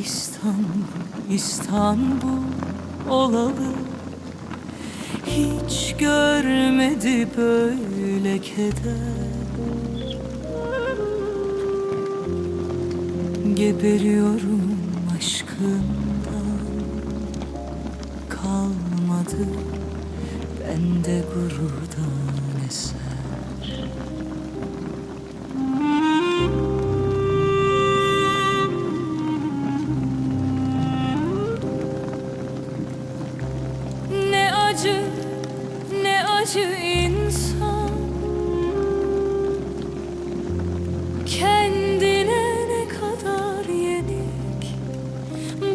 İstanbul, İstanbul olalı. Hiç görmedi böyle keder. Geberiyorum aşkından. Kalmadı bende gururdan eser acı, ne acı insan. Kendine ne kadar yenik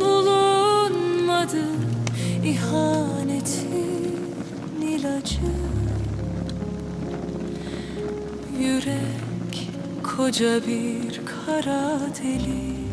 Bulunmadı ihanetin ilacı. Yürek koca bir kara delik